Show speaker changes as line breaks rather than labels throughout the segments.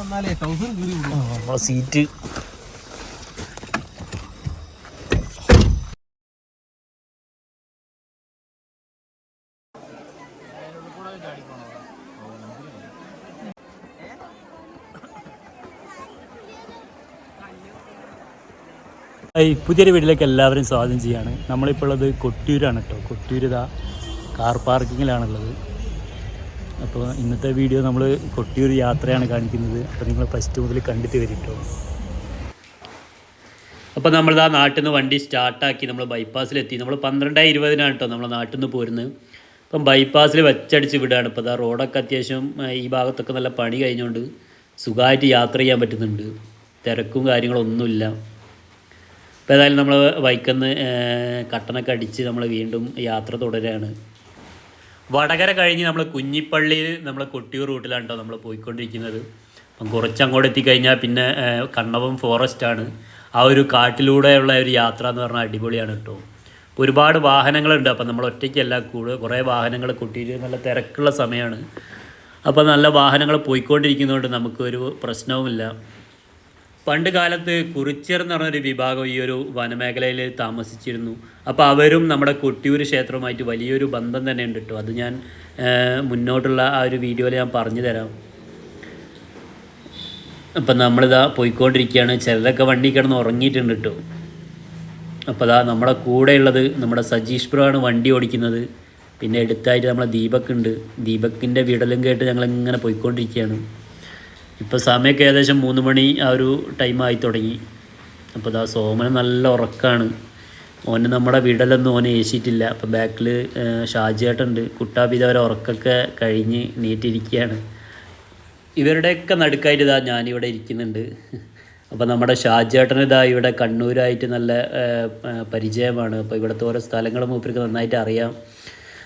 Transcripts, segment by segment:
നമ്മളെ സീറ്റ് പുതിയൊരു വീട്ടിലേക്ക് എല്ലാവരും സ്വാഗതം ചെയ്യാണ്. നമ്മളിപ്പോൾ ഉള്ളത് കൊട്ടിയൂരാണ് കേട്ടോ കൊട്ടിയൂരിതാ കാർ പാർക്കിങ്ങിലാണുള്ളത് അപ്പോൾ ഇന്നത്തെ വീഡിയോ നമ്മൾ കൊട്ടിയൊരു യാത്രയാണ് കാണിക്കുന്നത്. അപ്പോൾ നിങ്ങൾ ഫസ്റ്റ് മുതൽ കണ്ടിട്ട് വരിട്ടോ. അപ്പോൾ നമ്മൾ ആ നാട്ടിൽ നിന്ന് വണ്ടി സ്റ്റാർട്ടാക്കി നമ്മൾ ബൈപ്പാസിലെത്തി നമ്മൾ പന്ത്രണ്ട് ഇരുപതിനാണ് കേട്ടോ നമ്മൾ നാട്ടിൽ നിന്ന് പോരുന്നത്. അപ്പം ബൈപ്പാസിൽ വെച്ചടിച്ച് വിടുകയാണ് ഇപ്പോൾ അതാ റോഡൊക്കെ അത്യാവശ്യം ഈ ഭാഗത്തൊക്കെ നല്ല പണി കഴിഞ്ഞുകൊണ്ട് സുഖമായിട്ട് യാത്ര ചെയ്യാൻ പറ്റുന്നുണ്ട്. തിരക്കും കാര്യങ്ങളൊന്നുമില്ല. അപ്പോൾ ഏതായാലും നമ്മൾ വൈക്കന്ന് കട്ടനൊക്കെ അടിച്ച് നമ്മൾ വീണ്ടും യാത്ര തുടരുകയാണ് വടകര കഴിഞ്ഞ് നമ്മൾ കുഞ്ഞിപ്പള്ളിയിൽ നമ്മൾ കൊട്ടിയൂർ റൂട്ടിലാണ് കേട്ടോ നമ്മൾ പോയിക്കൊണ്ടിരിക്കുന്നത്. അപ്പം കുറച്ച് അങ്ങോട്ട് എത്തിക്കഴിഞ്ഞാൽ പിന്നെ കണ്ണവം ഫോറസ്റ്റാണ് ആ ഒരു കാട്ടിലൂടെയുള്ള ഒരു യാത്ര എന്ന് പറഞ്ഞാൽ അടിപൊളിയാണ് കേട്ടോ അപ്പോൾ ഒരുപാട് വാഹനങ്ങളുണ്ട്. അപ്പം നമ്മൾ ഒറ്റയ്ക്കല്ല കൂടെ കുറേ വാഹനങ്ങൾ കൊട്ടിയൂർ നല്ല തിരക്കുള്ള സമയമാണ് അപ്പോൾ നല്ല വാഹനങ്ങൾ പോയിക്കൊണ്ടിരിക്കുന്നതുകൊണ്ട് നമുക്കൊരു പ്രശ്നവുമില്ല. പണ്ട് കാലത്ത് കുറിച്യർ എന്ന് പറഞ്ഞൊരു വിഭാഗം ഈ ഒരു വനമേഖലയിൽ താമസിച്ചിരുന്നു. അപ്പോൾ അവരും നമ്മുടെ കൊട്ടിയൂർ ക്ഷേത്രവുമായിട്ട് വലിയൊരു ബന്ധം തന്നെ ഉണ്ട് കേട്ടോ. അത് ഞാൻ മുന്നോട്ടുള്ള ആ ഒരു വീഡിയോയിൽ ഞാൻ പറഞ്ഞു തരാം. അപ്പം നമ്മളിതാ പോയിക്കൊണ്ടിരിക്കുകയാണ്. ചിലരൊക്കെ വണ്ടി കിടന്ന് ഉറങ്ങിയിട്ടുണ്ട് കേട്ടോ. അപ്പോൾ അതാ നമ്മുടെ കൂടെയുള്ളത് നമ്മുടെ സജീഷ് പ്രോ ആണ് വണ്ടി ഓടിക്കുന്നത്. പിന്നെ എടുത്തായിട്ട് നമ്മളെ ദീപക് ഉണ്ട്. ദീപക്കിന്റെ വിടലും കേട്ട് ഞങ്ങളിങ്ങനെ പോയിക്കൊണ്ടിരിക്കുകയാണ്. ഇപ്പോൾ സമയമൊക്കെ ഏകദേശം മൂന്ന് മണി ആ ഒരു ടൈം ആയി തുടങ്ങി. അപ്പോൾ ഇതാ സോമന് നല്ല ഉറക്കമാണ് ഓന് നമ്മുടെ വീടലൊന്നും ഓനെ ഏശിയിട്ടില്ല. അപ്പോൾ ബാക്കിൽ ഷാജിയേട്ടുണ്ട് കുട്ടാബിത അവരെ ഉറക്കൊക്കെ കഴിഞ്ഞ് നീട്ടിരിക്കുകയാണ് ഇവരുടെയൊക്കെ നടുക്കായിട്ട് ഇതാ ഞാനിവിടെ ഇരിക്കുന്നുണ്ട്. അപ്പോൾ നമ്മുടെ ഷാജേട്ടൻ ഇതാ ഇവിടെ കണ്ണൂരായിട്ട് നല്ല പരിചയമാണ്. അപ്പോൾ ഇവിടുത്തെ ഓരോ സ്ഥലങ്ങളും മൂപ്പർക്ക് നന്നായിട്ട് അറിയാം.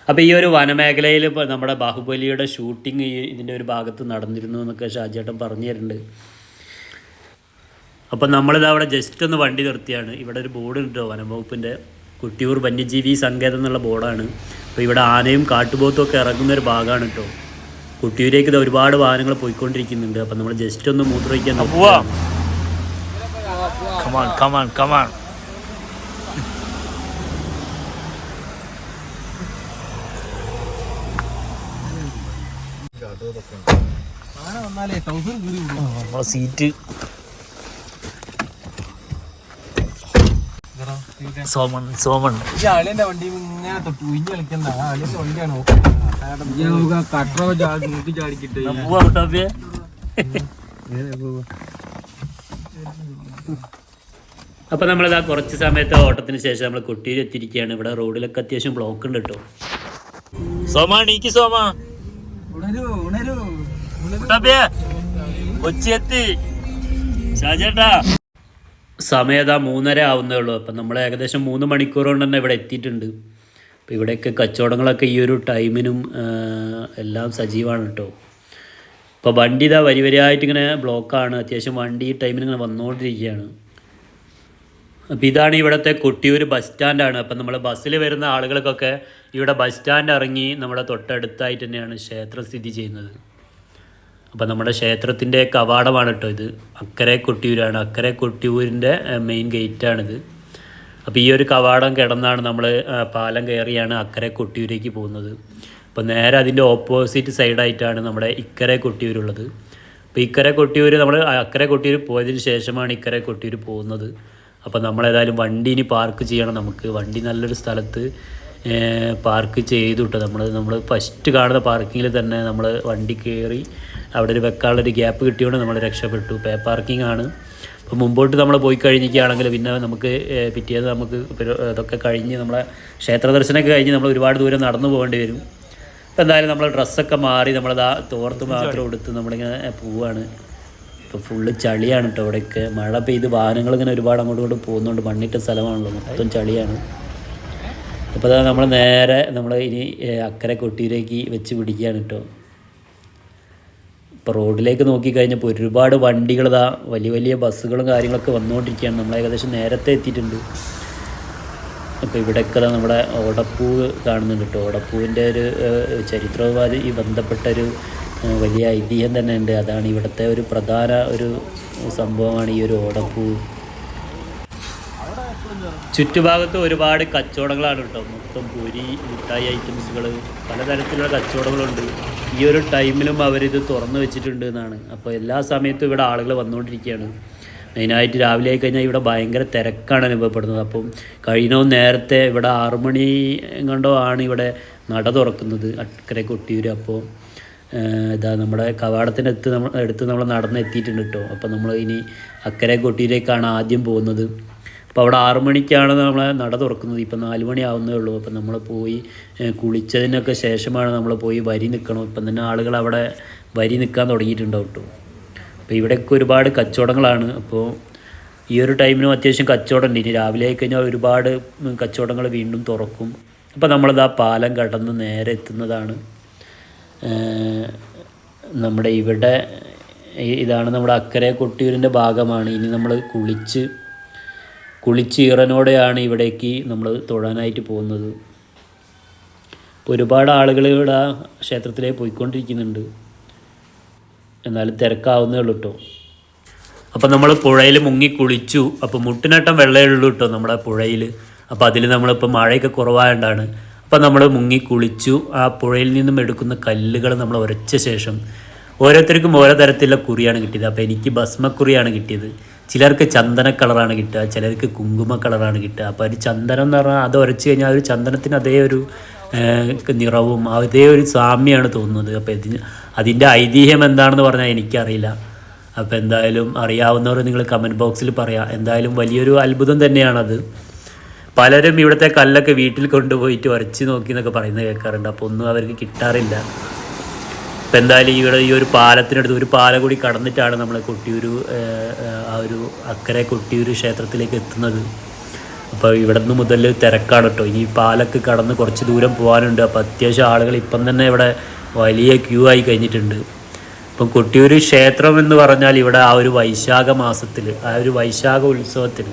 അപ്പോൾ ഈ ഒരു വനമേഖലയിൽ ഇപ്പോൾ നമ്മുടെ ബാഹുബലിയുടെ ഷൂട്ടിംഗ് ഇതിന്റെ ഒരു ഭാഗത്ത് നടന്നിരുന്നു എന്നൊക്കെ ഷാജേട്ടൻ പറഞ്ഞു തരുന്നുണ്ട് അപ്പം നമ്മളിത് അവിടെ ജസ്റ്റ് ഒന്ന് വണ്ടി നിർത്തിയാണ്. ഇവിടെ ഒരു ബോർഡ് ഉണ്ടോ വനംവകുപ്പിന്റെ കുട്ടിയൂർ വന്യജീവി സങ്കേതം എന്നുള്ള ബോർഡാണ് അപ്പോൾ ഇവിടെ ആനയും കാട്ടുപോത്തും ഒക്കെ ഇറങ്ങുന്ന ഒരു ഭാഗമാണ് കേട്ടോ. കുട്ടിയൂരേക്ക് ഇത് ഒരുപാട് വാഹനങ്ങൾ പോയിക്കൊണ്ടിരിക്കുന്നുണ്ട്. അപ്പം നമ്മൾ ജസ്റ്റ് ഒന്ന് മൂത്രമൊഴിക്കാൻ come on come on come on നമ്മളെ സീറ്റ് സോമൺ സോമൺ
ഈ അളിയന്റെ വണ്ടി ഇങ്ങനെ തൊട്ട് ഉയിഞ്ഞ് കളിക്കുന്ന ആ അളിയന്റെ വണ്ടിയാണ് കട്ടറോ ചാടി നോക്കി ചാടിക്കിട്ട്
പോവാ കുട്ടാപ്പിയെ അപ്പം നമ്മളിതാ കുറച്ച് സമയത്തെ ഓട്ടത്തിന് ശേഷം നമ്മൾ കുട്ടിയിൽ എത്തിയിരിക്കുകയാണ് ഇവിടെ റോഡിലൊക്കെ അത്യാവശ്യം ബ്ലോക്ക് ഉണ്ട് കേട്ടോ സോമ നീക്ക് സോമ. ഷാജേട്ടാ. സമയതാ മൂന്നര ആവുന്നേ ഉള്ളൂ അപ്പം നമ്മൾ ഏകദേശം മൂന്ന് മണിക്കൂർ കൊണ്ട് തന്നെ ഇവിടെ എത്തിയിട്ടുണ്ട്. അപ്പോൾ ഇവിടെയൊക്കെ കച്ചവടങ്ങളൊക്കെ ഈ ഒരു ടൈമിനും എല്ലാം സജീവമാണ് കേട്ടോ. ഇപ്പോൾ വണ്ടി ഇതാ വരി വരിയായിട്ട് ഇങ്ങനെ ബ്ലോക്കാണ്. അത്യാവശ്യം വണ്ടി ഈ ടൈമിന് ഇങ്ങനെ വന്നുകൊണ്ടിരിക്കുകയാണ്. അപ്പോൾ ഇതാണ് ഇവിടുത്തെ കൊട്ടിയൂർ ബസ് സ്റ്റാൻഡാണ്. അപ്പം നമ്മൾ ബസ്സിൽ വരുന്ന ആളുകൾക്കൊക്കെ ഇവിടെ ബസ് സ്റ്റാൻഡ് ഇറങ്ങി നമ്മുടെ തൊട്ടടുത്തായിട്ട് തന്നെയാണ് ക്ഷേത്രം സ്ഥിതി ചെയ്യുന്നത്. അപ്പം നമ്മുടെ ക്ഷേത്രത്തിന്റെ കവാടമാണ് കേട്ടോ ഇത്. അക്കരെ കൊട്ടിയൂരാണ്. അക്കരെ കൊട്ടിയൂരിന്റെ മെയിൻ ഗേറ്റാണിത് അപ്പോൾ ഈ ഒരു കവാടം കിടന്നാണ് നമ്മൾ പാലം കയറിയാണ് അക്കരെ കൊട്ടിയൂരേക്ക് പോകുന്നത്. അപ്പോൾ നേരെ അതിന്റെ ഓപ്പോസിറ്റ് സൈഡായിട്ടാണ് നമ്മുടെ ഇക്കരെ കൊട്ടിയൂരുള്ളത്. അപ്പോൾ ഇക്കരെ കൊട്ടിയൂർ നമ്മൾ അക്കരെ കൊട്ടിയൂർ പോയതിന് ശേഷമാണ് ഇക്കരെ കൊട്ടിയൂർ പോകുന്നത്. അപ്പോൾ നമ്മളേതായാലും വണ്ടി ഇനി പാർക്ക് ചെയ്യണം നമുക്ക്. വണ്ടി നല്ലൊരു സ്ഥലത്ത് പാർക്ക് ചെയ്തു കേട്ടോ നമ്മൾ നമ്മൾ ഫസ്റ്റ് കാണുന്ന പാർക്കിങ്ങിൽ തന്നെ നമ്മൾ വണ്ടി കയറി അവിടെ ഒരു വെക്കാനുള്ളൊരു ഗ്യാപ്പ് കിട്ടിയോണ്ട് നമ്മൾ രക്ഷപ്പെട്ടു. പേ പാർക്കിംഗ് ആണ്. അപ്പോൾ മുമ്പോട്ട് നമ്മൾ പോയി കഴിഞ്ഞിരിക്കുകയാണെങ്കിൽ പിന്നെ നമുക്ക് പിറ്റേത് പിറ്റേന്ന് നമുക്ക് ഇതൊക്കെ കഴിഞ്ഞ് നമ്മളെ ക്ഷേത്ര ദർശനമൊക്കെ കഴിഞ്ഞ് നമ്മൾ ഒരുപാട് ദൂരം നടന്നു പോകേണ്ടി വരും. അപ്പോൾ എന്തായാലും നമ്മൾ ഡ്രസ്സൊക്കെ മാറി നമ്മളത് ആ തോർത്ത് മാത്രം എടുത്ത് നമ്മളിങ്ങനെ പോവാണ്. ഇപ്പോൾ ഫുള്ള് ചളിയാണ് കേട്ടോ ഇവിടെയൊക്കെ. മഴ പെയ്ത് വാഹനങ്ങൾ ഇങ്ങനെ ഒരുപാട് അങ്ങോട്ടും ഇങ്ങോട്ട് പോകുന്നുണ്ട്. മണ്ണിട്ട സ്ഥലമാണല്ലോ. മൊത്തം ചളിയാണ്. അപ്പോൾ അതാ നമ്മൾ നേരെ നമ്മൾ ഇനി അക്കരെ കൊട്ടിയിലേക്ക് വെച്ച് പിടിക്കുകയാണ് കേട്ടോ ഇപ്പോൾ റോഡിലേക്ക് നോക്കിക്കഴിഞ്ഞപ്പോൾ ഒരുപാട് വണ്ടികൾ ഇതാ വലിയ വലിയ ബസ്സുകളും കാര്യങ്ങളൊക്കെ വന്നുകൊണ്ടിരിക്കുകയാണ് നമ്മൾ ഏകദേശം നേരത്തെ എത്തിയിട്ടുണ്ട്. ഇപ്പോൾ ഇവിടെയൊക്കെ നമ്മുടെ ഓടപ്പൂവ് കാണുന്നുണ്ട് കേട്ടോ. ഓടപ്പൂവിന്റെ ഒരു ചരിത്രവുമായി ബന്ധപ്പെട്ട ഒരു വലിയ ഐതിഹ്യം തന്നെ ഉണ്ട് അതാണ് ഇവിടുത്തെ ഒരു പ്രധാന ഒരു സംഭവമാണ് ഈ ഒരു ഓടപ്പൂ. ചുറ്റുഭാഗത്ത് ഒരുപാട് കച്ചവടങ്ങളാണ് കേട്ടോ. മൊത്തം പൊരി മിഠായി ഐറ്റംസുകൾ പലതരത്തിലുള്ള കച്ചവടങ്ങളുണ്ട്. ഈ ഒരു ടൈമിലും അവരിത് തുറന്നു വെച്ചിട്ടുണ്ട് എന്നാണ്. അപ്പോൾ എല്ലാ സമയത്തും ഇവിടെ ആളുകൾ വന്നുകൊണ്ടിരിക്കുകയാണ്. മെയിനായിട്ട് രാവിലെ ആയി കഴിഞ്ഞാൽ ഇവിടെ ഭയങ്കര തിരക്കാണ് അനുഭവപ്പെടുന്നത്. അപ്പം കഴിഞ്ഞോ നേരത്തെ ഇവിടെ ആറു മണി ആണ് ഇവിടെ നട തുറക്കുന്നത് അക്കരെ കൊട്ടിയൂർ അപ്പോൾ ഇതാ നമ്മുടെ കവാടത്തിന്റെ അടുത്ത് നമ്മൾ അടുത്ത് നമ്മൾ നടന്ന് എത്തിയിട്ടുണ്ട് കേട്ടോ. അപ്പോൾ നമ്മൾ ഇനി അക്കരെ കൊട്ടിയൂരേക്കാണ് ആദ്യം പോകുന്നത്. അപ്പോൾ അവിടെ ആറു മണിക്കാണ് നമ്മളെ നട തുറക്കുന്നത്. ഇപ്പം നാല് മണി ആവുന്നേ ഉള്ളൂ. അപ്പം നമ്മൾ പോയി കുളിച്ചതിനൊക്കെ ശേഷമാണ് നമ്മൾ പോയി വരി നിൽക്കണം ഇപ്പം തന്നെ ആളുകൾ അവിടെ വരി നിൽക്കാൻ തുടങ്ങിയിട്ടുണ്ടാവും അപ്പോൾ ഇവിടെയൊക്കെ ഒരുപാട് കച്ചവടങ്ങളാണ്. അപ്പോൾ ഈ ഒരു ടൈമിനും അത്യാവശ്യം കച്ചവടം ഉണ്ട് ഇനി രാവിലെ കഴിഞ്ഞാൽ ഒരുപാട് കച്ചവടങ്ങൾ വീണ്ടും തുറക്കും. അപ്പോൾ ആ പാലം കടന്ന് നേരെ എത്തുന്നതാണ്. നമ്മുടെ ഇവിടെ ഇതാണ് നമ്മുടെ അക്കരെ കൊട്ടിയൂരിന്റെ ഭാഗമാണ്. ഇനി നമ്മൾ കുളിച്ച് കുളിച്ച് ഈറനോടെയാണ് ഇവിടേക്ക് നമ്മൾ തൊഴാനായിട്ട് പോകുന്നത്. ഇപ്പോൾ ഒരുപാട് ആളുകൾ ഇവിടെ ആ ക്ഷേത്രത്തിലേക്ക് പോയിക്കൊണ്ടിരിക്കുന്നുണ്ട്. എന്നാലും തിരക്കാവുന്നേ ഉള്ളൂ കേട്ടോ അപ്പം നമ്മൾ പുഴയിൽ മുങ്ങി കുളിച്ചു. അപ്പോൾ മുട്ടിനട്ടം വെള്ളമേ ഉള്ളൂ കേട്ടോ നമ്മുടെ പുഴയിൽ അപ്പോൾ അതിൽ നമ്മളിപ്പോൾ മഴയൊക്കെ കുറവായതുകൊണ്ടാണ് അപ്പോൾ നമ്മൾ മുങ്ങി കുളിച്ചു. ആ പുഴയിൽ നിന്നും എടുക്കുന്ന കല്ലുകൾ നമ്മൾ ഉരച്ച ശേഷം ഓരോരുത്തർക്കും ഓരോ തരത്തിലുള്ള കുറിയാണ് കിട്ടിയത്. അപ്പോൾ എനിക്ക് ഭസ്മക്കുറിയാണ് കിട്ടിയത്. ചിലർക്ക് ചന്ദന കളറാണ് കിട്ടുക ചിലർക്ക് കുങ്കുമ കളറാണ് കിട്ടുക. അപ്പോൾ ഒരു ചന്ദനം എന്ന് പറഞ്ഞാൽ അത് ഉരച്ച് കഴിഞ്ഞാൽ ഒരു ചന്ദനത്തിന് അതേ ഒരു നിറവും അതേ ഒരു സാമ്യമാണ് തോന്നുന്നത്. അപ്പോൾ ഇതിന് അതിന്റെ ഐതിഹ്യം എന്താണെന്ന് പറഞ്ഞാൽ എനിക്കറിയില്ല. അപ്പോൾ എന്തായാലും അറിയാവുന്നവർ നിങ്ങൾ കമന്റ് ബോക്സിൽ പറയാം. എന്തായാലും വലിയൊരു അത്ഭുതം തന്നെയാണത്. പലരും ഇവിടുത്തെ കല്ലൊക്കെ വീട്ടിൽ കൊണ്ടുപോയിട്ട് ഉരച്ച് നോക്കി എന്നൊക്കെ പറയുന്നത് കേൾക്കാറുണ്ട്. അപ്പോൾ ഒന്നും അവർക്ക് കിട്ടാറില്ല. അപ്പോൾ എന്തായാലും ഇവിടെ ഈ ഒരു പാലത്തിനടുത്ത് ഒരു പാലം കൂടി കടന്നിട്ടാണ് നമ്മൾ കൊട്ടിയൂർ ആ ഒരു അക്കരെ കൊട്ടിയൂർ ക്ഷേത്രത്തിലേക്ക് എത്തുന്നത്. അപ്പോൾ ഇവിടെ നിന്ന് മുതൽ തിരക്കാണ് കേട്ടോ. ഇനി പാലൊക്കെ കടന്ന് കുറച്ച് ദൂരം പോകാനുണ്ട് അപ്പോൾ അത്യാവശ്യം ആളുകൾ ഇപ്പം തന്നെ ഇവിടെ വലിയ ക്യൂ ആയി കഴിഞ്ഞിട്ടുണ്ട്. ഇപ്പം കൊട്ടിയൂർ ക്ഷേത്രം എന്ന് പറഞ്ഞാൽ ഇവിടെ ആ ഒരു വൈശാഖ മാസത്തിൽ ആ ഒരു വൈശാഖ ഉത്സവത്തിൽ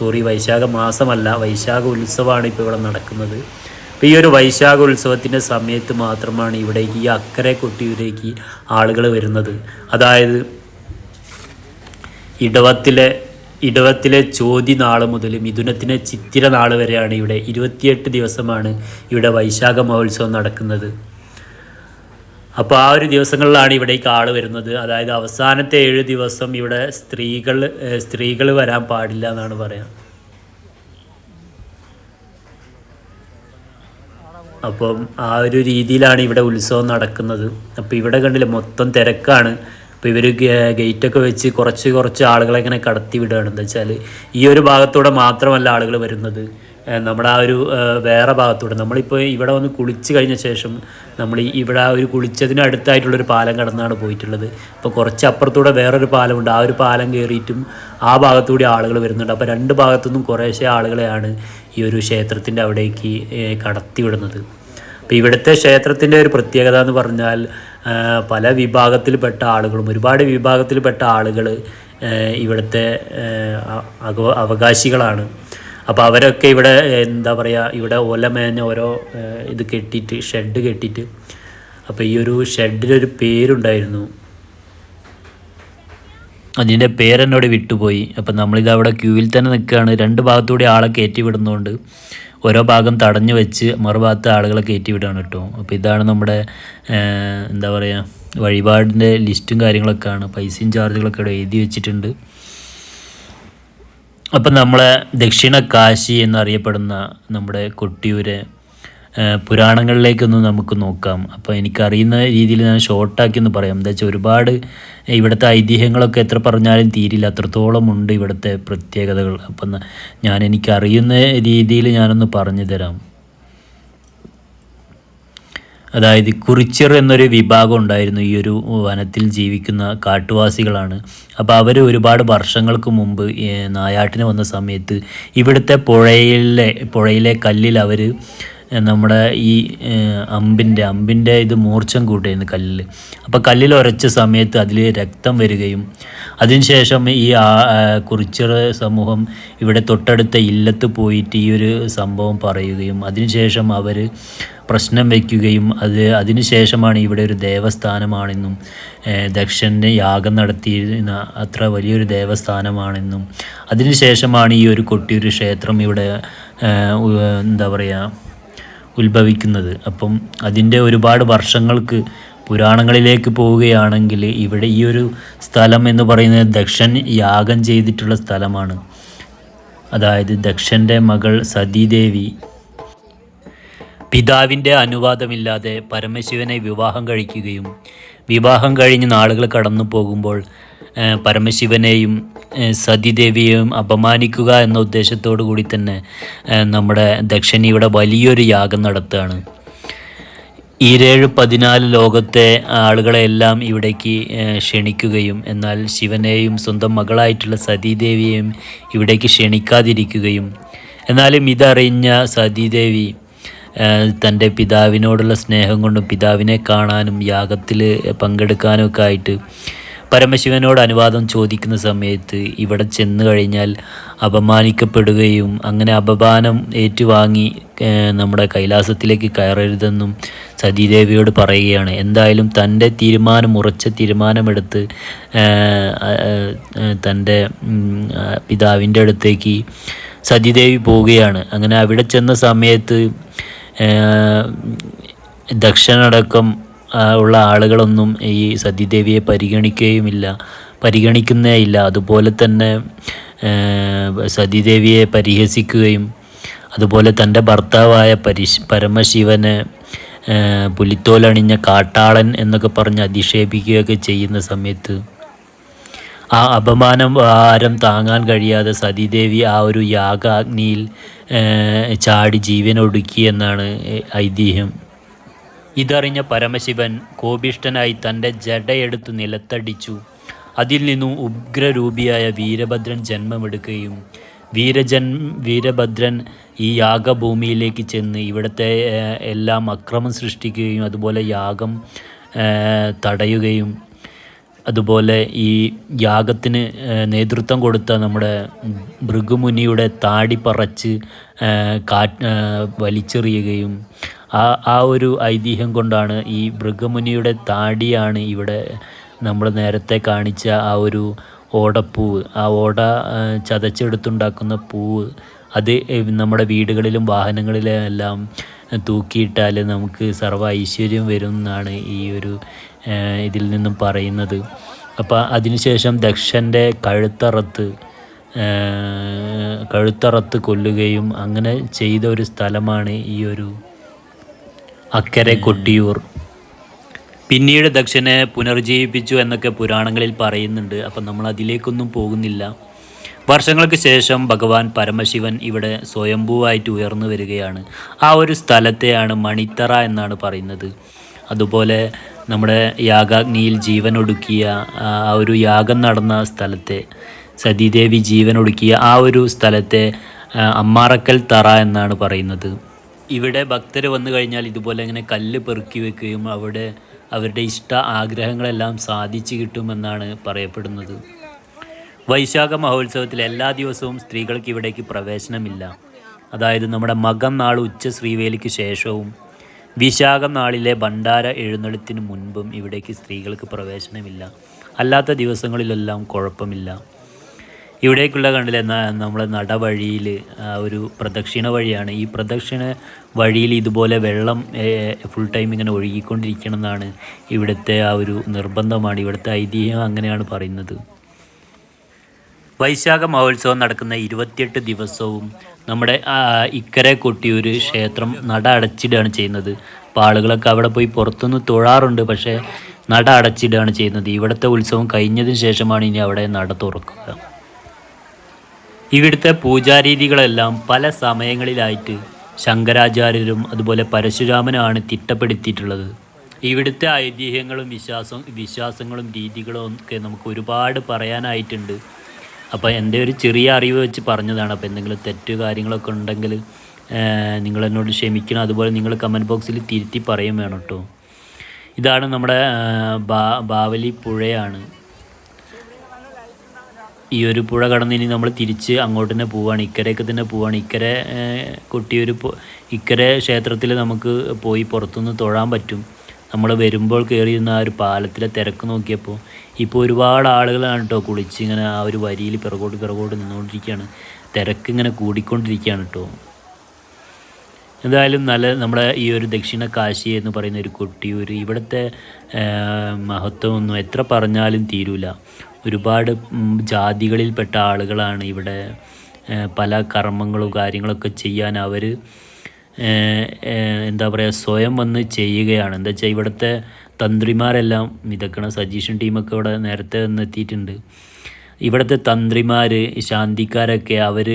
സോറി വൈശാഖ മാസമല്ല വൈശാഖ ഉത്സവമാണ് ഇപ്പോൾ ഇവിടെ നടക്കുന്നത്. ഈ ഒരു വൈശാഖ ഉത്സവത്തിന്റെ സമയത്ത് മാത്രമാണ് ഇവിടേക്ക് ഈ അക്കരെ കൊട്ടിയൂരേക്ക് ആളുകൾ വരുന്നത്. അതായത് ഇടവത്തിലെ ഇടവത്തിലെ ചോതി നാൾ മുതൽ മിഥുനത്തിലെ ചിത്തിര നാൾ വരെയാണ് ഇവിടെ ഇരുപത്തിയെട്ട് ദിവസമാണ് ഇവിടെ വൈശാഖ മഹോത്സവം നടക്കുന്നത്. അപ്പോൾ ആ ഒരു ദിവസങ്ങളിലാണ് ഇവിടേക്ക് ആൾ വരുന്നത്. അതായത് അവസാനത്തെ ഏഴ് ദിവസം ഇവിടെ സ്ത്രീകൾ സ്ത്രീകൾ വരാൻ പാടില്ല എന്നാണ് പറയാം. അപ്പം ആ ഒരു രീതിയിലാണ് ഇവിടെ ഉത്സവം നടക്കുന്നത്. അപ്പോൾ ഇവിടെ കണ്ടില്ലേ മൊത്തം തിരക്കാണ്. അപ്പോൾ ഇവർ ഗേറ്റൊക്കെ വെച്ച് കുറച്ച് കുറച്ച് ആളുകളെ ഇങ്ങനെ കടത്തി വിടുകയാണ്. എന്താ വെച്ചാൽ ഈ ഒരു ഭാഗത്തൂടെ മാത്രമല്ല ആളുകൾ വരുന്നത്. നമ്മുടെ ആ ഒരു വേറെ ഭാഗത്തൂടെ. നമ്മളിപ്പോൾ ഇവിടെ വന്ന് കുളിച്ച് കഴിഞ്ഞ ശേഷം നമ്മൾ ഇവിടെ ആ ഒരു കുളിച്ചതിന് അടുത്തായിട്ടുള്ളൊരു പാലം കടന്നാണ് പോയിട്ടുള്ളത്. അപ്പോൾ കുറച്ച് അപ്പുറത്തൂടെ വേറൊരു പാലമുണ്ട്. ആ ഒരു പാലം കയറിയിട്ടും ആ ഭാഗത്തൂടെ ആളുകൾ വരുന്നുണ്ട്. അപ്പോൾ രണ്ട് ഭാഗത്തുനിന്നും കുറേശ്ശെ ആളുകളെയാണ് ഈ ഒരു ക്ഷേത്രത്തിന്റെ അവിടേക്ക് കടത്തിവിടുന്നത്. അപ്പോൾ ഇവിടുത്തെ ക്ഷേത്രത്തിന്റെ ഒരു പ്രത്യേകത എന്ന് പറഞ്ഞാൽ പല വിഭാഗത്തിൽപ്പെട്ട ആളുകളും ഒരുപാട് വിഭാഗത്തിൽപ്പെട്ട ആളുകൾ ഇവിടുത്തെ അവകാശികളാണ്. അപ്പോൾ അവരൊക്കെ ഇവിടെ എന്താ പറയുക ഇവിടെ ഓലമേഞ്ഞ ഓരോ ഇത് കെട്ടിയിട്ട് ഷെഡ് കെട്ടിയിട്ട് അപ്പോൾ ഈ ഒരു ഷെഡിലൊരു പേരുണ്ടായിരുന്നു. അതിന്റെ പേരെന്നോട് വിട്ടുപോയി. അപ്പം നമ്മളിത് അവിടെ ക്യൂവിൽ തന്നെ നിൽക്കുകയാണ്. രണ്ട് ഭാഗത്തൂടെ ആളെ കയറ്റി വിടുന്നതുകൊണ്ട് ഓരോ ഭാഗം തടഞ്ഞു വെച്ച് മറുഭാഗത്ത് ആളുകളെ കയറ്റി വിടുകയാണ് കേട്ടോ. അപ്പോൾ ഇതാണ് നമ്മുടെ എന്താ പറയുക വഴിപാടിന്റെ ലിസ്റ്റും കാര്യങ്ങളൊക്കെയാണ്. പൈസയും ചാർജുകളൊക്കെ ഇവിടെ എഴുതി വെച്ചിട്ടുണ്ട്. അപ്പം നമ്മളെ ദക്ഷിണ കാശി എന്നറിയപ്പെടുന്ന നമ്മുടെ കൊട്ടിയൂര് പുരാണങ്ങളിലേക്കൊന്ന് നമുക്ക് നോക്കാം. അപ്പോൾ എനിക്കറിയുന്ന രീതിയിൽ ഞാൻ ഷോർട്ടാക്കി ഒന്ന് പറയാം. എന്താ വെച്ചാൽ ഒരുപാട് ഇവിടുത്തെ ഐതിഹ്യങ്ങളൊക്കെ എത്ര പറഞ്ഞാലും തീരില്ല. അത്രത്തോളം ഉണ്ട് ഇവിടുത്തെ പ്രത്യേകതകൾ. അപ്പം ഞാൻ എനിക്കറിയുന്ന രീതിയിൽ ഞാനൊന്ന് പറഞ്ഞു തരാം. അതായത് കുറിച്യർ എന്നൊരു വിഭാഗം ഉണ്ടായിരുന്നു. ഈ ഒരു വനത്തിൽ ജീവിക്കുന്ന കാട്ടുവാസികളാണ്. അപ്പോൾ അവർ ഒരുപാട് വർഷങ്ങൾക്ക് മുമ്പ് നായാട്ടിന് വന്ന സമയത്ത് ഇവിടുത്തെ പുഴയിലെ പുഴയിലെ കല്ലിൽ അവർ നമ്മുടെ ഈ അമ്പിന്റെ അമ്പിന്റെ ഇത് മൂർച്ചം കൂട്ടുമായിരുന്നു കല്ലിൽ അപ്പോൾ കല്ലിൽ ഉരച്ച സമയത്ത് അതിൽ രക്തം വരികയും അതിനുശേഷം ഈ ആ സമൂഹം ഇവിടെ തൊട്ടടുത്ത ഇല്ലത്ത് പോയിട്ട് ഈ ഒരു സംഭവം പറയുകയും അതിനുശേഷം അവർ പ്രശ്നം വയ്ക്കുകയും അത് അതിനുശേഷമാണ് ഇവിടെ ഒരു ദേവസ്ഥാനമാണെന്നും ദക്ഷന്റെ യാഗം നടത്തിയിരുന്ന അത്ര വലിയൊരു ദേവസ്ഥാനമാണെന്നും അതിനുശേഷമാണ് ഈ ഒരു കൊട്ടിയൊരു ക്ഷേത്രം ഇവിടെ എന്താ പറയുക ഉത്ഭവിക്കുന്നത്. അപ്പം അതിന്റെ ഒരുപാട് വർഷങ്ങൾക്ക് പുരാണങ്ങളിലേക്ക് പോവുകയാണെങ്കിൽ ഇവിടെ ഈ ഒരു സ്ഥലം എന്ന് പറയുന്നത് ദക്ഷൻ യാഗം ചെയ്തിട്ടുള്ള സ്ഥലമാണ്. അതായത് ദക്ഷന്റെ മകൾ സതീദേവി പിതാവിന്റെ അനുവാദമില്ലാതെ പരമശിവനെ വിവാഹം കഴിക്കുകയും വിവാഹം കഴിഞ്ഞ് നാളുകൾ കടന്നു പോകുമ്പോൾ പരമശിവനെയും സതീദേവിയെയും അപമാനിക്കുക എന്ന ഉദ്ദേശത്തോടു കൂടി തന്നെ നമ്മുടെ ദക്ഷിണി ഇവിടെ വലിയൊരു യാഗം നടത്തുകയാണ്. ഈരേഴ് പതിനാല് ലോകത്തെ ആളുകളെല്ലാം ഇവിടേക്ക് ക്ഷണിക്കുകയും എന്നാൽ ശിവനെയും സ്വന്തം മകളായിട്ടുള്ള സതീദേവിയെയും ഇവിടേക്ക് ക്ഷണിക്കാതിരിക്കുകയും. എന്നാലും ഇതറിഞ്ഞ സതീദേവി തന്റെ പിതാവിനോടുള്ള സ്നേഹം കൊണ്ടും പിതാവിനെ കാണാനും യാഗത്തിൽ പങ്കെടുക്കാനും ഒക്കെ ആയിട്ട് പരമശിവനോട് അനുവാദം ചോദിക്കുന്ന സമയത്ത് ഇവിടെ ചെന്ന് കഴിഞ്ഞാൽ അപമാനിക്കപ്പെടുകയും അങ്ങനെ അപമാനം ഏറ്റുവാങ്ങി നമ്മുടെ കൈലാസത്തിലേക്ക് കയറരുതെന്നും സതീദേവിയോട് പറയുകയാണ്. എന്തായാലും തന്റെ തീരുമാനം ഉറച്ച തീരുമാനമെടുത്ത് തന്റെ പിതാവിന്റെ അടുത്തേക്ക് സതീദേവി പോവുകയാണ്. അങ്ങനെ അവിടെ ചെന്ന സമയത്ത് ദക്ഷനടക്കം ഉള്ള ആളുകളൊന്നും ഈ സതീദേവിയെ പരിഗണിക്കുകയുമില്ല പരിഗണിക്കുന്നേ ഇല്ല അതുപോലെ തന്നെ സതിദേവിയെ പരിഹസിക്കുകയും അതുപോലെ തന്റെ ഭർത്താവായ പരിശ് പരമശിവനെ പുലിത്തോലണിഞ്ഞ കാട്ടാളൻ എന്നൊക്കെ പറഞ്ഞ് അധിക്ഷേപിക്കുകയൊക്കെ ചെയ്യുന്ന സമയത്ത് ആ അപമാനം ആരം താങ്ങാൻ കഴിയാതെ സതീദേവി ആ ഒരു യാഗാഗ്നിയിൽ ചാടി ജീവനൊടുക്കി എന്നാണ് ഐതിഹ്യം. ഇതറിഞ്ഞ പരമശിവൻ കോപിഷ്ടനായി തന്റെ ജടയെടുത്ത് നിലത്തടിച്ചു. അതിൽ നിന്നും ഉഗ്രരൂപിയായ വീരഭദ്രൻ ജന്മമെടുക്കുകയും വീരജൻ വീരഭദ്രൻ ഈ യാഗഭൂമിയിലേക്ക് ചെന്ന് ഇവിടുത്തെ എല്ലാം അക്രമം സൃഷ്ടിക്കുകയും അതുപോലെ യാഗം തടയുകയും അതുപോലെ ഈ യാഗത്തിന് നേതൃത്വം കൊടുത്ത നമ്മുടെ ഭൃഗുമുനിയുടെ താടി പറച്ച് കാ വലിച്ചെറിയുകയും ആ ആ ഒരു ഐതിഹ്യം കൊണ്ടാണ് ഈ ഭൃഗമുനിയുടെ താടിയാണ് ഇവിടെ നമ്മൾ നേരത്തെ കാണിച്ച ആ ഒരു ഓടപ്പൂവ് ആ ഓട ചതച്ചെടുത്തുണ്ടാക്കുന്ന പൂവ്. അത് നമ്മുടെ വീടുകളിലും വാഹനങ്ങളിലും എല്ലാം തൂക്കിയിട്ടാൽ നമുക്ക് സർവ ഐശ്വര്യം വരും എന്നാണ് ഈ ഒരു ഇതിൽ നിന്നും പറയുന്നത്. അപ്പോൾ അതിനുശേഷം ദക്ഷന്റെ കഴുത്തറത്ത് കഴുത്തറത്ത് കൊല്ലുകയും അങ്ങനെ ചെയ്ത ഒരു സ്ഥലമാണ് ഈ ഒരു അക്കരെ കൊട്ടിയൂർ. പിന്നീട് ദക്ഷനെ പുനർജീവിപ്പിച്ചു എന്നൊക്കെ പുരാണങ്ങളിൽ പറയുന്നുണ്ട്. അപ്പം നമ്മൾ അതിലേക്കൊന്നും പോകുന്നില്ല. വർഷങ്ങൾക്ക് ശേഷം ഭഗവാൻ പരമശിവൻ ഇവിടെ സ്വയംഭൂവായിട്ട് ഉയർന്നു വരികയാണ്. ആ ഒരു സ്ഥലത്തെയാണ് മണിത്തറ എന്നാണ് പറയുന്നത്. അതുപോലെ നമ്മുടെ യാഗാഗ്നിയിൽ ജീവൻ ഒടുക്കിയ ആ ഒരു യാഗം നടന്ന സ്ഥലത്തെ സതീദേവി ജീവൻ ഒടുക്കിയ ആ ഒരു സ്ഥലത്തെ അമ്മാറക്കൽ തറ എന്നാണ് പറയുന്നത്. ഇവിടെ ഭക്തർ വന്നു കഴിഞ്ഞാൽ ഇതുപോലെ ഇങ്ങനെ കല്ല് പെറുക്കി വെക്കുകയും അവിടെ അവരുടെ ഇഷ്ട ആഗ്രഹങ്ങളെല്ലാം സാധിച്ചു കിട്ടുമെന്നാണ് പറയപ്പെടുന്നത്. വൈശാഖ മഹോത്സവത്തിൽ എല്ലാ ദിവസവും സ്ത്രീകൾക്ക് ഇവിടേക്ക് പ്രവേശനമില്ല. അതായത് നമ്മുടെ മകം നാൾ ഉച്ച ശ്രീവേലിക്ക് ശേഷവും വിശാഖം നാളിലെ ഭണ്ഡാര എഴുന്നള്ളത്തിന് മുൻപും ഇവിടേക്ക് സ്ത്രീകൾക്ക് പ്രവേശനമില്ല. അല്ലാത്ത ദിവസങ്ങളിലെല്ലാം കുഴപ്പമില്ല. ഇവിടേക്കുള്ള കണ്ടില്ലേ നമ്മളെ നടവഴിയിൽ ഒരു പ്രദക്ഷിണ വഴിയാണ്. ഈ പ്രദക്ഷിണ വഴിയിൽ ഇതുപോലെ വെള്ളം ഫുൾ ടൈം ഇങ്ങനെ ഒഴുകിക്കൊണ്ടിരിക്കണം എന്നാണ് ഇവിടുത്തെ ആ ഒരു നിർബന്ധമാണ്. ഇവിടുത്തെ ഐതിഹ്യം അങ്ങനെയാണ് പറയുന്നത്. വൈശാഖ മഹോത്സവം നടക്കുന്ന ഇരുപത്തിയെട്ട് ദിവസവും നമ്മുടെ ഇക്കരെ കൊട്ടിയൂർ ക്ഷേത്രം നട അടച്ചിടുകയാണ് ചെയ്യുന്നത്. അപ്പോൾ ആളുകളൊക്കെ അവിടെ പോയി പുറത്തുനിന്ന് തൊഴാറുണ്ട് പക്ഷേ നട അടച്ചിടുകയാണ് ചെയ്യുന്നത്. ഇവിടുത്തെ ഉത്സവം കഴിഞ്ഞതിന് ശേഷമാണ് ഇനി അവിടെ നട തുറക്കുക. ഇവിടുത്തെ പൂജാരീതികളെല്ലാം പല സമയങ്ങളിലായിട്ട് ശങ്കരാചാര്യരും അതുപോലെ പരശുരാമനുമാണ് തിട്ടപ്പെടുത്തിയിട്ടുള്ളത്. ഇവിടുത്തെ ഐതിഹ്യങ്ങളും വിശ്വാസം വിശ്വാസങ്ങളും രീതികളും ഒക്കെ നമുക്ക് ഒരുപാട് പറയാനായിട്ടുണ്ട്. അപ്പോൾ എന്റെ ഒരു ചെറിയ അറിവ് വെച്ച് പറഞ്ഞതാണ്. അപ്പോൾ എന്തെങ്കിലും തെറ്റ് കാര്യങ്ങളൊക്കെ ഉണ്ടെങ്കിൽ നിങ്ങൾ എന്നോട് ക്ഷമിക്കണം. അതുപോലെ നിങ്ങൾ കമന്റ് ബോക്സിൽ തിരുത്തി പറയും വേണം കേട്ടോ. ഇതാണ് നമ്മുടെ ബാവലി പുഴയാണ്. ഈ ഒരു പുഴ കടന്ന് ഇനി നമ്മൾ തിരിച്ച് അങ്ങോട്ട് തന്നെ പോവാണ്. ഇക്കരയൊക്കെ തന്നെ പോവാണ്. ഇക്കരെ കൊട്ടിയൊരു ഇക്കരെ ക്ഷേത്രത്തിൽ നമുക്ക് പോയി പുറത്തുനിന്ന് തൊഴാൻ പറ്റും. നമ്മൾ വരുമ്പോൾ കയറിയിരുന്ന ആ ഒരു പാലത്തിലെ തിരക്ക് നോക്കിയപ്പോൾ ഇപ്പോൾ ഒരുപാട് ആളുകളാണ് കേട്ടോ കുളിച്ച് ഇങ്ങനെ ആ ഒരു വരിയിൽ പിറകോട്ട് പിറകോട്ട് നിന്നുകൊണ്ടിരിക്കുകയാണ്. തിരക്ക് ഇങ്ങനെ കൂടിക്കൊണ്ടിരിക്കുകയാണ് കേട്ടോ. എന്തായാലും നല്ല നമ്മുടെ ഈ ഒരു ദക്ഷിണ കാശി എന്ന് പറയുന്ന ഒരു കൊട്ടിയൂർ ഇവിടുത്തെ മഹത്വമൊന്നും എത്ര പറഞ്ഞാലും തീരൂല. ഒരുപാട് ജാതികളിൽപ്പെട്ട ആളുകളാണ് ഇവിടെ പല കർമ്മങ്ങളും കാര്യങ്ങളൊക്കെ ചെയ്യാൻ അവർ എന്താ പറയുക സ്വയം വന്ന് ചെയ്യുകയാണ്. എന്താ വെച്ചാൽ ഇവിടുത്തെ തന്ത്രിമാരെല്ലാം മിതക്കണ സജീഷൻ ടീമൊക്കെ ഇവിടെ നേരത്തെ വന്നെത്തിയിട്ടുണ്ട് ഇവിടുത്തെ തന്ത്രിമാർ ശാന്തിക്കാരൊക്കെ അവർ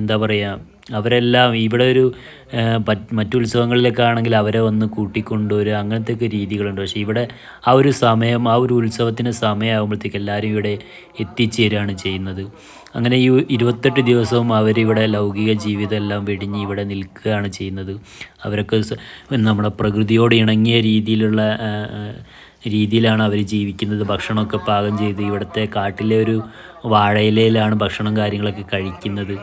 എന്താ പറയുക അവരെല്ലാം ഇവിടെ ഒരു ആ, മറ്റു ഉത്സവങ്ങളിലൊക്കെ ആണെങ്കിൽ അവരെ വന്ന് കൂട്ടിക്കൊണ്ടുവരിക അങ്ങനത്തെ ഒക്കെ രീതികളുണ്ട്. പക്ഷേ ഇവിടെ ആ ഒരു സമയം ആ ഒരു ഉത്സവത്തിന്റെ സമയമാകുമ്പോഴത്തേക്ക് എല്ലാവരും ഇവിടെ എത്തിച്ചേരുകയാണ് ചെയ്യുന്നത്. അങ്ങനെ ഈ ഇരുപത്തെട്ട് ദിവസവും അവരിവിടെ ലൗകിക ജീവിതം എല്ലാം വെടിഞ്ഞ് ഇവിടെ നിൽക്കുകയാണ് ചെയ്യുന്നത്. അവരൊക്കെ നമ്മുടെ പ്രകൃതിയോട് ഇണങ്ങിയ രീതിയിലുള്ള രീതിയിലാണ് അവർ ജീവിക്കുന്നത്. ഭക്ഷണമൊക്കെ പാകം ചെയ്ത് ഇവിടുത്തെ കാട്ടിലെ ഒരു വാഴയിലയിലാണ് ഭക്ഷണം കാര്യങ്ങളൊക്കെ കഴിക്കുന്നത്.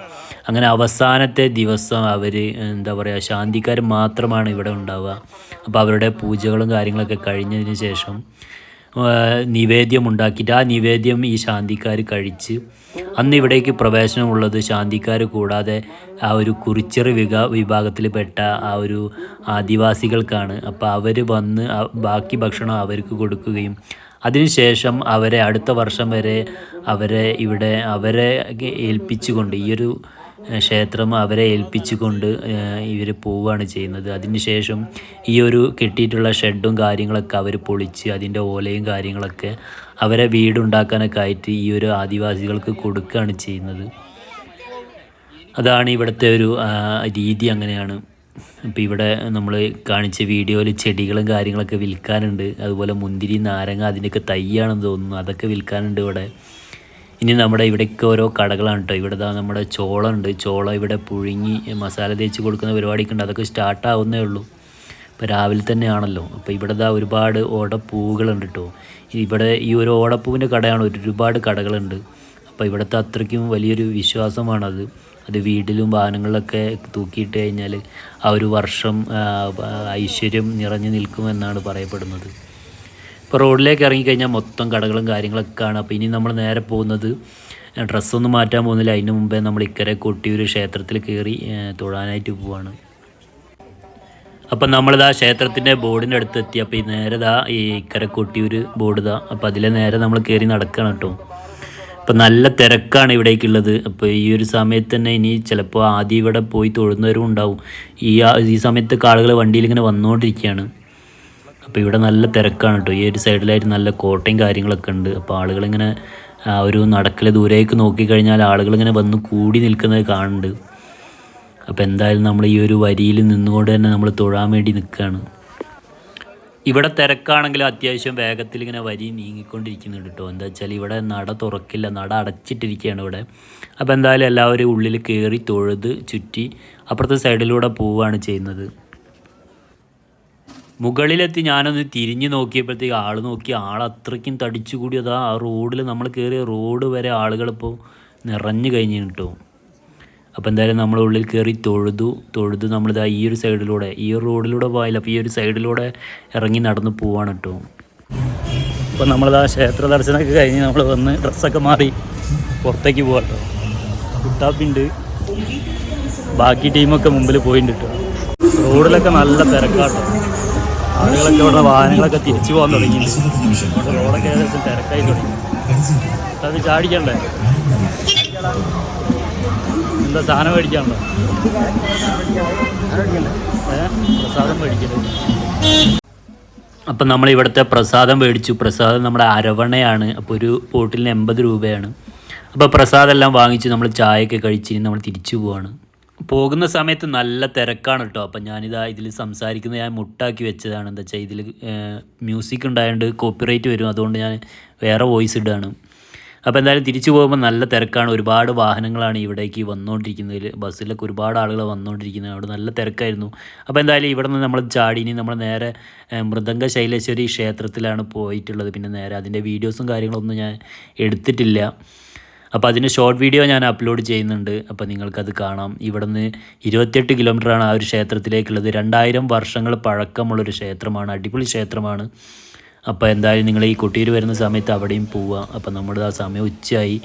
അങ്ങനെ അവസാനത്തെ ദിവസം അവർ എന്താ പറയുക ശാന്തിക്കാർ മാത്രമാണ് ഇവിടെ ഉണ്ടാവുക. അപ്പോൾ അവരുടെ പൂജകളും കാര്യങ്ങളൊക്കെ കഴിഞ്ഞതിന് ശേഷം ആ, നിവേദ്യം ഉണ്ടാക്കിയിട്ട് ആ നിവേദ്യം ഈ ശാന്തിക്കാർ കഴിച്ച് അന്ന് ഇവിടേക്ക് പ്രവേശനമുള്ളത് ശാന്തിക്കാർ കൂടാതെ ആ ഒരു കുറിച്ചറി വിക വിഭാഗത്തിൽപ്പെട്ട ആ ഒരു ആദിവാസികൾക്കാണ്. അപ്പോൾ അവർ വന്ന് ബാക്കി ഭക്ഷണം അവർക്ക് കൊടുക്കുകയും അതിനുശേഷം അവരെ അടുത്ത വർഷം വരെ അവരെ ഇവിടെ അവരെ ഏൽപ്പിച്ചുകൊണ്ട് ഈ ഒരു ക്ഷേത്രം അവരെ ഏൽപ്പിച്ചുകൊണ്ട് ഇവർ പോവുകയാണ് ചെയ്യുന്നത്. അതിനുശേഷം ഈ ഒരു കെട്ടിയിട്ടുള്ള ഷെഡും കാര്യങ്ങളൊക്കെ അവർ പൊളിച്ച് അതിന്റെ ഓലയും കാര്യങ്ങളൊക്കെ അവരെ വീടുണ്ടാക്കാനൊക്കെ ആയിട്ട് ഈ ഒരു ആദിവാസികൾക്ക് കൊടുക്കുകയാണ് ചെയ്യുന്നത്. അതാണ് ഇവിടുത്തെ ഒരു രീതി അങ്ങനെയാണ്. ഇപ്പോൾ ഇവിടെ നമ്മൾ കാണിച്ച വീഡിയോയിൽ ചെടികളും കാര്യങ്ങളൊക്കെ വിൽക്കാനുണ്ട്. അതുപോലെ മുന്തിരി നാരങ്ങ അതിന്റെയൊക്കെ തയ്യാണെന്ന് തോന്നുന്നു. അതൊക്കെ വിൽക്കാനുണ്ട് ഇവിടെ. ഇനി നമ്മുടെ ഇവിടേക്ക് ഓരോ കടകളാണ് കേട്ടോ ഇവിടെ നമ്മുടെ ചോളം ഉണ്ട് ചോളം ഇവിടെ പുഴുങ്ങി മസാല തേച്ച് കൊടുക്കുന്ന പരിപാടിയൊക്കെ ഉണ്ട്. അതൊക്കെ സ്റ്റാർട്ട് ആവുന്നേ ഉള്ളൂ. ഇപ്പോൾ രാവിലെ തന്നെയാണല്ലോ. അപ്പോൾ ഇവിടെ ദാ ഒരുപാട് ഓടപ്പൂവുകളുണ്ട് കേട്ടോ ഇവിടെ ഈ ഒരു ഓടപ്പൂവിന്റെ കടയാണ്. ഒരുപാട് കടകളുണ്ട്. അപ്പോൾ ഇവിടുത്തെ അത്രയ്ക്കും വലിയൊരു വിശ്വാസമാണത്. അത് വീട്ടിലും വാഹനങ്ങളിലൊക്കെ തൂക്കിയിട്ട് കഴിഞ്ഞാൽ ആ ഒരു വർഷം ഐശ്വര്യം നിറഞ്ഞു നിൽക്കുമെന്നാണ് പറയപ്പെടുന്നത്. ഇപ്പോൾ റോഡിലേക്ക് ഇറങ്ങിക്കഴിഞ്ഞാൽ മൊത്തം കടകളും കാര്യങ്ങളൊക്കെ ആണ് അപ്പോൾ ഇനി നമ്മൾ നേരെ പോകുന്നത് ഡ്രസ്സൊന്നും മാറ്റാൻ പോകുന്നില്ല. അതിന് മുമ്പേ നമ്മൾ ഇക്കരെ കൊട്ടിയൂർ ക്ഷേത്രത്തിൽ കയറി തൊഴാനായിട്ട് പോവാണ്. അപ്പം നമ്മളിതാ ക്ഷേത്രത്തിന്റെ ബോർഡിന്റെ അടുത്ത് എത്തി അപ്പോൾ ഈ നേരെ ദാ ഈ ഇക്കരെ കൊട്ടിയൂർ ബോർഡ് ഇതാ അപ്പോൾ അതിലെ നേരെ നമ്മൾ കയറി നടക്കണം കേട്ടോ. അപ്പം നല്ല തിരക്കാണ് ഇവിടേക്കുള്ളത്. അപ്പോൾ ഈ ഒരു സമയത്ത് തന്നെ ഇനി ചിലപ്പോൾ ആദ്യം ഇവിടെ പോയി തൊഴുന്നവരും ഉണ്ടാവും. ഈ ഈ സമയത്തൊക്കെ ആളുകൾ വണ്ടിയിൽ ഇങ്ങനെ വന്നുകൊണ്ടിരിക്കുകയാണ് അപ്പോൾ ഇവിടെ നല്ല തിരക്കാണ് കേട്ടോ. ഈ ഒരു സൈഡിലായിട്ട് നല്ല കോട്ടയും കാര്യങ്ങളൊക്കെ ഉണ്ട്. അപ്പോൾ ആളുകളിങ്ങനെ ഒരു നടക്കൽ ദൂരേക്ക് നോക്കിക്കഴിഞ്ഞാൽ ആളുകളിങ്ങനെ വന്ന് കൂടി നിൽക്കുന്നത് കാണുന്നുണ്ട്. അപ്പോൾ എന്തായാലും നമ്മൾ ഈ ഒരു വരിയിൽ നിന്നുകൊണ്ട് തന്നെ നമ്മൾ തൊഴാൻ വേണ്ടി നിൽക്കുകയാണ് ഇവിടെ തിരക്കാണെങ്കിലും അത്യാവശ്യം വേഗത്തിൽ ഇങ്ങനെ വരി നീങ്ങിക്കൊണ്ടിരിക്കുന്നുണ്ട് കേട്ടോ. എന്താ വെച്ചാൽ ഇവിടെ നട തുറക്കില്ല. നട അടച്ചിട്ടിരിക്കുകയാണ് ഇവിടെ. അപ്പോൾ എന്തായാലും എല്ലാവരും ഉള്ളിൽ കയറി തൊഴുത് ചുറ്റി അപ്പുറത്തെ സൈഡിലൂടെ പോവുകയാണ് ചെയ്യുന്നത്. മുകളിലെത്തി ഞാനൊന്ന് തിരിഞ്ഞു നോക്കിയപ്പോഴത്തേക്ക് ആൾ നോക്കി ആൾ അത്രയ്ക്കും തടിച്ചു കൂടിയതാ ആ റോഡിൽ നമ്മൾ കയറിയ റോഡ് വരെ ആളുകളിപ്പോൾ നിറഞ്ഞു കഴിഞ്ഞു കിട്ടും അപ്പോൾ എന്തായാലും നമ്മൾ ഉള്ളിൽ കയറി തൊഴുതു. തൊഴുതു നമ്മളിതാ ഈ ഒരു സൈഡിലൂടെ ഈ ഒരു റോഡിലൂടെ പോയാലും അപ്പോൾ ഈ ഒരു സൈഡിലൂടെ ഇറങ്ങി നടന്ന് പോവാണ് കേട്ടോ അപ്പോൾ നമ്മളിതാ ക്ഷേത്ര ദർശനമൊക്കെ കഴിഞ്ഞ് നമ്മൾ വന്ന് ഡ്രസ്സൊക്കെ മാറി പുറത്തേക്ക് പോകാം കേട്ടോ കുട്ടാപ്പിണ്ട്. ബാക്കി ടീമൊക്കെ മുമ്പിൽ പോയിട്ടുണ്ട് കേട്ടോ റോഡിലൊക്കെ നല്ല തിരക്കാട്ടോ ആളുകളൊക്കെ ഇവിടെ വാഹനങ്ങളൊക്കെ തിരിച്ചു പോകാൻ തുടങ്ങി റോഡൊക്കെ ഏകദേശം തിരക്കായി തുടങ്ങി. അത് ചാടിക്കണ്ടേ? എന്താ സാധനം മേടിക്കാണ്ടോ പ്രസാദം മേടിക്കൽ. അപ്പം നമ്മൾ ഇവിടുത്തെ പ്രസാദം മേടിച്ചു. പ്രസാദം നമ്മുടെ അരവണയാണ്. അപ്പോൾ ഒരു ബോട്ടിലിന് എൺപത് രൂപയാണ്. അപ്പോൾ പ്രസാദം എല്ലാം വാങ്ങിച്ച് നമ്മൾ ചായയൊക്കെ കഴിച്ച് നമ്മൾ തിരിച്ചു പോവാണ്. പോകുന്ന സമയത്ത് നല്ല തിരക്കാണ് കേട്ടോ അപ്പം ഞാനിതാ ഇതിൽ സംസാരിക്കുന്നത് ഞാൻ മുട്ടാക്കി വെച്ചതാണ്. എന്താ വെച്ചാൽ ഇതിൽ മ്യൂസിക് ഉണ്ടായതുകൊണ്ട് കോപ്പിറൈറ്റ് വരും. അതുകൊണ്ട് ഞാൻ വേറെ വോയിസ് ഇടുകയാണ് അപ്പോൾ എന്തായാലും തിരിച്ചു പോകുമ്പോൾ നല്ല തിരക്കാണ്. ഒരുപാട് വാഹനങ്ങളാണ് ഇവിടേക്ക് വന്നുകൊണ്ടിരിക്കുന്നത് ബസ്സിലൊക്കെ ഒരുപാട് ആളുകൾ വന്നുകൊണ്ടിരിക്കുന്നത് അവിടെ നല്ല തിരക്കായിരുന്നു. അപ്പോൾ എന്തായാലും ഇവിടെ നിന്ന് നമ്മൾ ചാടി നമ്മൾ നേരെ മൃദംഗ ശൈലേശ്വരി ക്ഷേത്രത്തിലാണ് പോയിട്ടുള്ളത്. പിന്നെ നേരെ അതിന്റെ വീഡിയോസും കാര്യങ്ങളൊന്നും ഞാൻ എടുത്തിട്ടില്ല. അപ്പോൾ അതിന്റെ ഷോർട്ട് വീഡിയോ ഞാൻ അപ്ലോഡ് ചെയ്യുന്നുണ്ട്. അപ്പോൾ നിങ്ങൾക്കത് കാണാം. ഇവിടെ നിന്ന് ഇരുപത്തിയെട്ട് കിലോമീറ്ററാണ് ആ ഒരു ക്ഷേത്രത്തിലേക്കുള്ളത്. രണ്ടായിരം വർഷങ്ങൾ പഴക്കമുള്ളൊരു ക്ഷേത്രമാണ്. അടിപൊളി ക്ഷേത്രമാണ്. അപ്പോൾ എന്തായാലും നിങ്ങൾ ഈ കൊട്ടിയൂർ വരുന്ന സമയത്ത് അവിടെയും പോവുക. അപ്പോൾ നമ്മുടെ ആ സമയം ഉച്ചയായി.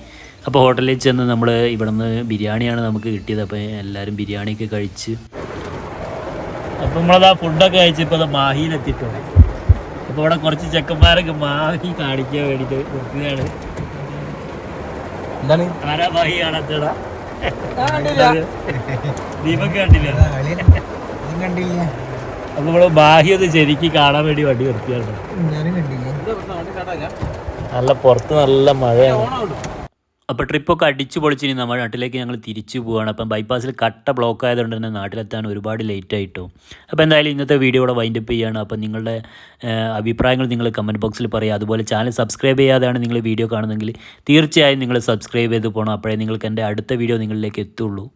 അപ്പോൾ ഹോട്ടലിൽ ചെന്ന് നമ്മൾ ഇവിടെ നിന്ന് ബിരിയാണിയാണ് നമുക്ക് കിട്ടിയത്. അപ്പോൾ എല്ലാവരും ബിരിയാണിയൊക്കെ കഴിച്ച്. അപ്പോൾ നമ്മളത് ഫുഡൊക്കെ കഴിച്ച് ഇപ്പോൾ അത് മാഹിയിലെത്തിയിട്ടുണ്ട്. അപ്പോൾ ഇവിടെ കുറച്ച് ചെക്കന്മാരൊക്കെ മാഹി കാണിക്കാൻ വേണ്ടിയിട്ട് നിർത്തിയതാണ്
എന്താണ്?
ആരാ മാഹി കാണാത്തടാ ദീപക് കണ്ടില്ല?
കണ്ടില്ല?
അപ്പൊ നമ്മൾ ശരിക്ക് കാണാൻ വേണ്ടി വണ്ടി നിർത്തിയാണ്
ഞാനും കണ്ടില്ല?
നല്ല പുറത്ത് നല്ല മഴയാണ്. അപ്പോൾ ട്രിപ്പൊക്കെ അടിച്ചു പൊളിച്ചിനി നമ്മുടെ നാട്ടിലേക്ക് ഞങ്ങൾ തിരിച്ചു പോവുകയാണ് അപ്പം ബൈപ്പാസിൽ കട്ട ബ്ലോക്ക് ആയതുകൊണ്ട് തന്നെ നാട്ടിലെത്താൻ ഒരുപാട് ലേറ്റ് ആയിട്ടോ. അപ്പോൾ എന്തായാലും ഇന്നത്തെ വീഡിയോ ഇവിടെ വൈൻഡപ്പ് ചെയ്യുകയാണ് അപ്പം നിങ്ങളുടെ അഭിപ്രായങ്ങൾ നിങ്ങൾ കമന്റ് ബോക്സിൽ പറയുക അതുപോലെ ചാനൽ സബ്സ്ക്രൈബ് ചെയ്യാതെയാണ് നിങ്ങൾ വീഡിയോ കാണുന്നതെങ്കിൽ തീർച്ചയായും നിങ്ങൾ സബ്സ്ക്രൈബ് ചെയ്ത് പോകണം അപ്പോഴേ നിങ്ങൾക്ക് എന്റെ അടുത്ത വീഡിയോ നിങ്ങളിലേക്ക് എത്തുള്ളൂ.